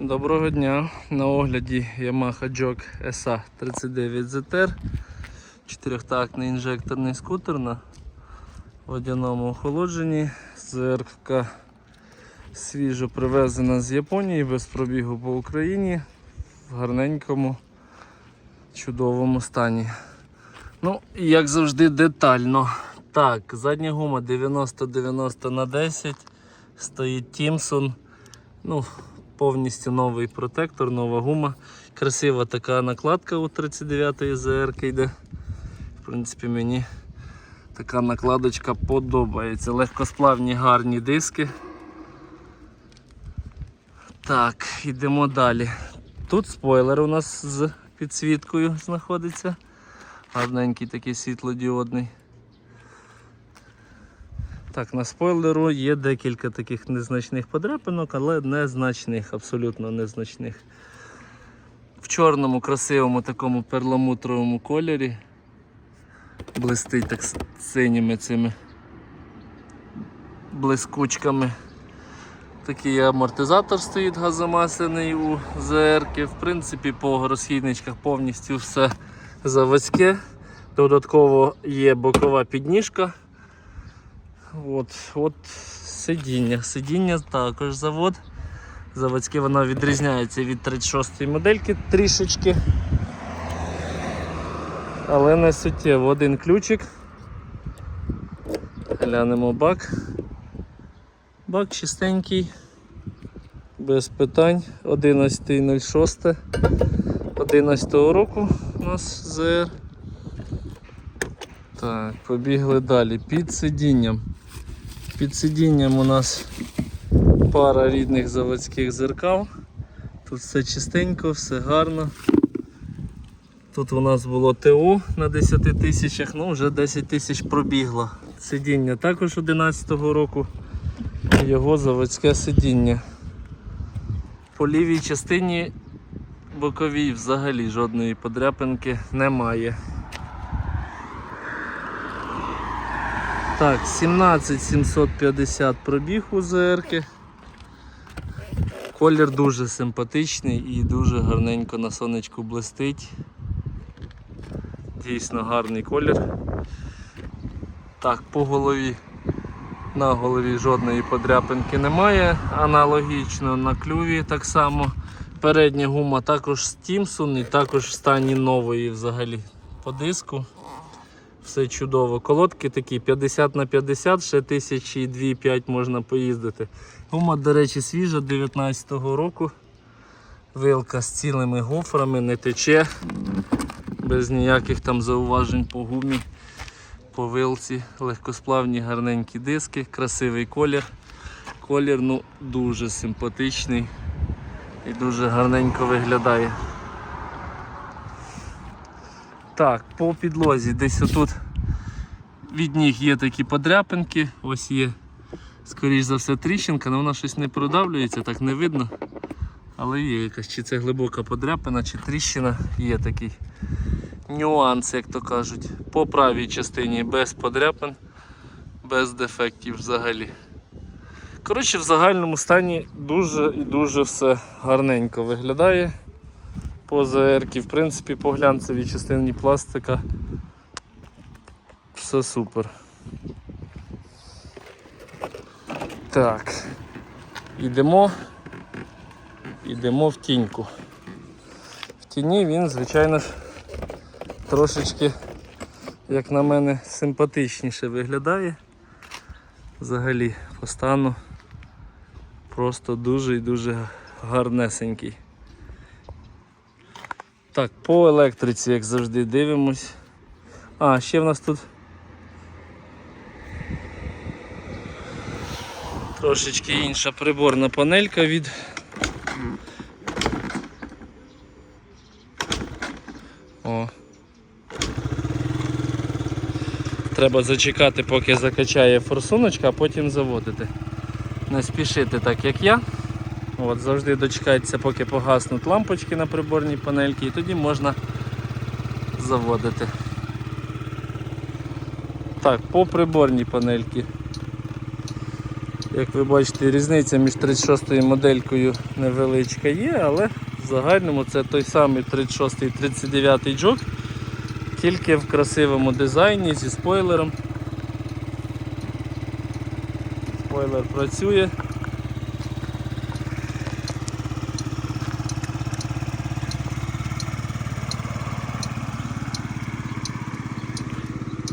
Доброго дня! На огляді Yamaha Jog SA 39 ZR чотирьохтактний інжекторний скутер на водяному охолодженні. ЗРК свіжо привезена з Японії без пробігу по Україні в гарненькому, чудовому стані. Ну, як завжди, детально. Так, задня гума 90-90 на 10 стоїть Тімсон. Ну, повністю новий протектор, нова гума. Красива така накладка у 39-ї ЗР йде. В принципі, мені така накладочка подобається. Легкосплавні гарні диски. Так, йдемо далі. Тут спойлер у нас з підсвіткою знаходиться. Гарненький такий світлодіодний. Так, на спойлеру є декілька таких незначних подряпинок, але незначних, абсолютно незначних. В чорному, красивому такому перламутровому кольорі. Блистить так синіми цими блискучками. Такий амортизатор стоїть газомасляний у ЗР. В принципі, по розхідничках повністю все заводське. Додатково є бокова підніжка. От, от сидіння. Сидіння також завод. Заводське воно відрізняється від 36-ї модельки трішечки. Але не суттєво. Один ключик. Глянемо бак. Бак чистенький, без питань. 11.06 11 року у нас ЗР. Так, побігли далі. Під сидінням. Під сидінням у нас пара рідних заводських зеркал. Тут все чистенько, все гарно. Тут у нас було ТО на 10 тисячах, ну вже 10 тисяч пробігло. Сидіння також 11-го року. Його заводське сидіння. По лівій частині боковій взагалі жодної подряпинки немає. Так, 17750 пробіг у ЗРки. Колір дуже симпатичний і дуже гарненько на сонечку блистить. Дійсно гарний колір. Так, по голові. На голові жодної подряпинки немає. Аналогічно на клюві так само. Передня гума також з і також в стані нової взагалі по диску. Все чудово. Колодки такі 50 на 50, ще тисячі 2-5 можна поїздити. Гума, до речі, свіжа 19-го року. Вилка з цілими гофрами, не тече, без ніяких там зауважень по гумі, по вилці, легкосплавні гарненькі диски, красивий колір. Колір ну, дуже симпатичний і дуже гарненько виглядає. Так, по підлозі десь отут від ніг є такі подряпинки, ось є, скоріш за все, тріщинка, але вона щось не продавлюється, так не видно. Але є якась, чи це глибока подряпина, чи тріщина, є такий нюанс, як то кажуть. По правій частині без подряпин, без дефектів взагалі. Коротше, в загальному стані дуже і дуже все гарненько виглядає по ЗР-ки. В принципі, по глянцевій частині пластика все супер. Так, йдемо, йдемо в тіньку. В тіні він, звичайно ж, трошечки, як на мене, симпатичніше виглядає. Взагалі по стану просто дуже і дуже гарнесенький. Так, по електриці, як завжди, дивимось. А, ще в нас тут трошечки інша приборна панелька від. О. Треба зачекати, поки закачає форсуночка, а потім заводити. Не спішити так, як я. От, завжди дочекається, поки погаснуть лампочки на приборній панельці, і тоді можна заводити. Так, по приборній панельці. Як ви бачите, різниця між 36 моделькою невеличка є, але в загальному це той самий 36 і 39 джок, тільки в красивому дизайні зі спойлером. Спойлер працює.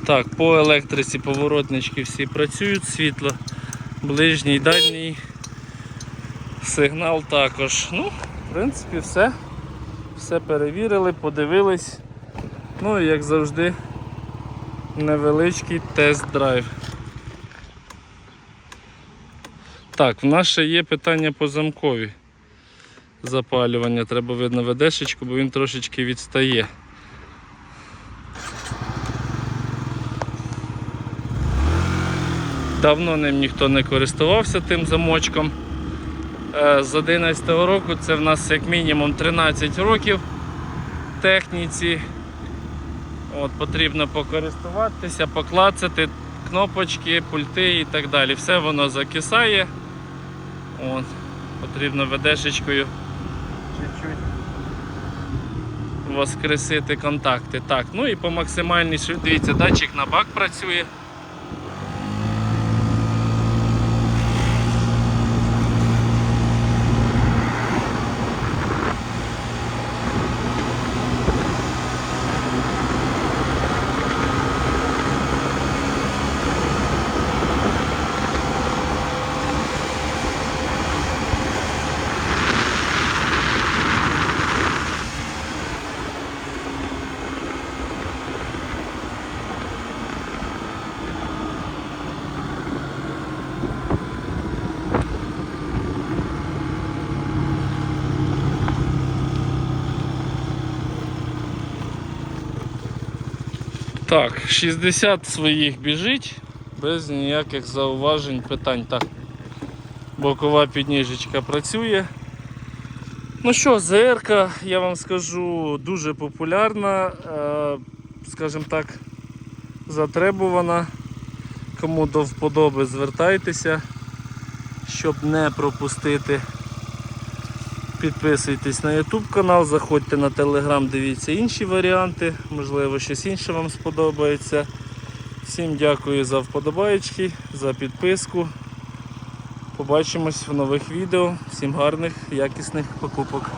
Так, по електриці поворотнички всі працюють, світло, ближній, дальній, сигнал також. Ну, в принципі, все. Все перевірили, подивились. Ну і як завжди, невеличкий тест-драйв. Так, в нас ще є питання по замкові запалювання. Треба видно ведешечку, бо він трошечки відстає. Давно ним ніхто не користувався тим замочком. Е, З 11 року це в нас як мінімум 13 років техніці. От, Потрібно покористуватися, поклацати кнопочки, пульти і так далі. Все воно закисає. От, потрібно ведешечкою воскресити контакти. Так, ну і по максимальній швид- Дивіться, датчик на бак працює. Так, 60 своїх біжить, без ніяких зауважень, питань. Так, бокова підніжечка працює. Ну що, ЗРК, я вам скажу, дуже популярна, е, скажімо так, затребувана. Кому до вподоби звертайтеся, щоб не пропустити. Підписуйтесь на YouTube канал, заходьте на Telegram, дивіться інші варіанти, можливо, щось інше вам сподобається. Всім дякую за вподобаєчки, за підписку. Побачимось в нових відео. Всім гарних, якісних покупок.